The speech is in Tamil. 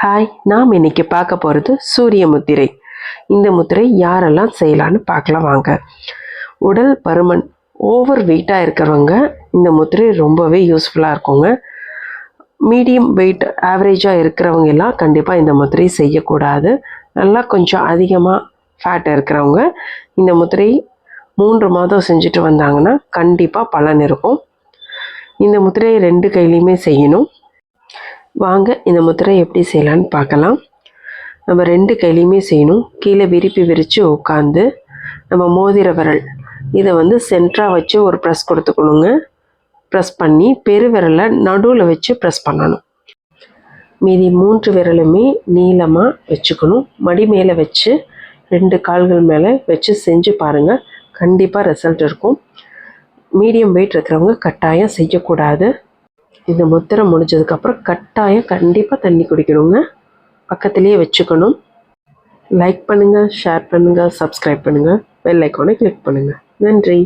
ஹாய் நாம் இன்னைக்கு பார்க்க போகிறது சூரிய முத்திரை. இந்த முத்திரை யாரெல்லாம் செய்யலான்னு பார்க்கலாம் வாங்க. உடல் பருமன் ஓவர் வெயிட்டாக இருக்கிறவங்க இந்த முத்திரை ரொம்பவே யூஸ்ஃபுல்லாக இருக்குங்க. மீடியம் வெயிட் ஆவரேஜாக இருக்கிறவங்க எல்லாம் கண்டிப்பாக இந்த முத்திரை செய்யக்கூடாது. நல்லா கொஞ்சம் அதிகமாக ஃபேட் இருக்கிறவங்க இந்த முத்திரை மூன்று மாதம் செஞ்சுட்டு வந்தாங்கன்னா கண்டிப்பாக பலன் இருக்கும். இந்த முத்திரையை ரெண்டு கையிலையுமே செய்யணும். வாங்க இந்த முத்திரை எப்படி செய்யலான்னு பார்க்கலாம். நம்ம ரெண்டு கையிலையுமே செய்யணும். கீழே விரிப்பி விரித்து உட்காந்து நம்ம மோதிர விரல். இதை வந்து சென்டராக வச்சு ஒரு ப்ரெஸ் கொடுத்துக்கணுங்க. ப்ரெஸ் பண்ணி பெருவிரலை நடுவில் வச்சு ப்ரெஸ் பண்ணணும். மீதி மூன்று விரலுமே நீளமாக வச்சுக்கணும். மடி மேலே வச்சு ரெண்டு கால்கள் மேலே வச்சு செஞ்சு பாருங்கள் கண்டிப்பாக ரிசல்ட் இருக்கும். மீடியம் வெயிட் இருக்கிறவங்க கட்டாயம் செய்யக்கூடாது. இந்த முத்திரை முடிஞ்சதுக்கப்புறம் கட்டாயம் கண்டிப்பாக தண்ணி குடிக்கணுங்க. பக்கத்துலேயே வச்சுக்கணும். லைக் பண்ணுங்கள் ஷேர் பண்ணுங்கள் சப்ஸ்கிரைப் பண்ணுங்கள் பெல் ஐக்கானை கிளிக் பண்ணுங்கள் நன்றி.